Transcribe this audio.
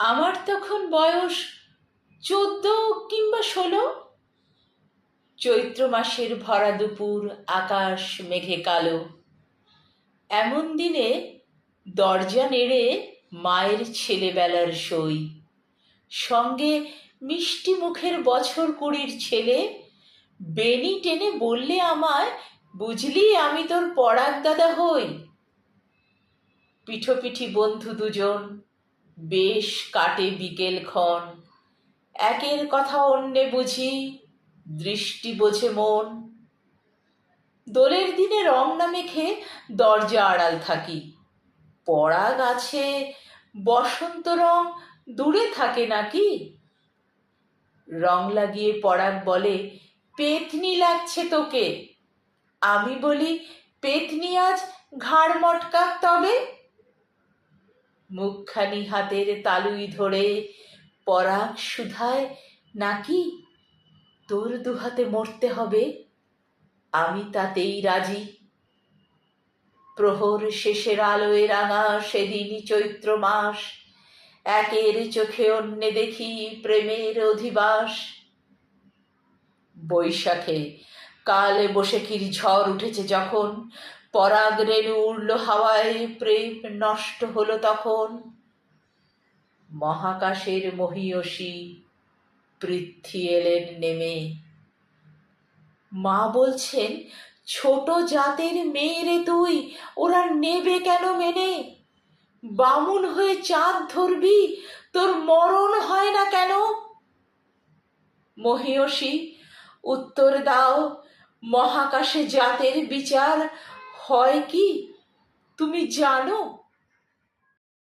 আমার তখন বয়স চোদ্দ কিংবা ষোলো? চৈত্র মাসের ভরা দুপুর, আকাশ মেঘে কালো। এমন দিনে দরজা নেড়ে মায়ের ছেলেবেলার সই। সঙ্গে মিষ্টি মুখের বছর কুড়ির ছেলে বেনি টেনে বললে আমায়, বুঝলি আমি তোর পড়াক দাদা হই? পিঠোপিঠি বন্ধু দুজন বেশ কাটে বিকেল ক্ষণ। একের কথা অন্যে বুঝি, দৃষ্টি বোঝে মন। দোলের দিনে রং না মেখে দরজা আড়াল থাকি। পড়া গাছে বসন্ত রং দূরে থাকে নাকি? রং লাগিয়ে পড়াক বলে, পেতনি লাগছে তোকে। আমি বলি, পেতনি আজ ঘাড় মটকাক তবে? মুখখানি হাতের তালুই ধরে পরাগ সুধায় নাকি তোর দুহাতে মরতে হবে? আমি তাতেই রাজি। প্রহর শেষের আলোয় রাঙা সেদিনই চৈত্র মাস। একের চোখে অন্যে দেখি প্রেমের অধিবাস। বৈশাখে কালে বসেকির ঝড় উঠেছে যখন পরাগ রেণু উড়ল হাওয়ায়, প্রেম নষ্ট হলো তখন। মহাকাশের মহিয়সী পৃথ্বী এলেন নেমে। মা বলছেন, ছোট জাতের মেয়েরে তুই, ওরা নেবে কেন মেনে? বামুন হয়ে চাঁদ ধরবি, তোর মরণ হয় না কেন? মহিয়সী, উত্তর দাও, মহাকাশে জাতের বিচার হয় কি তুমি জানো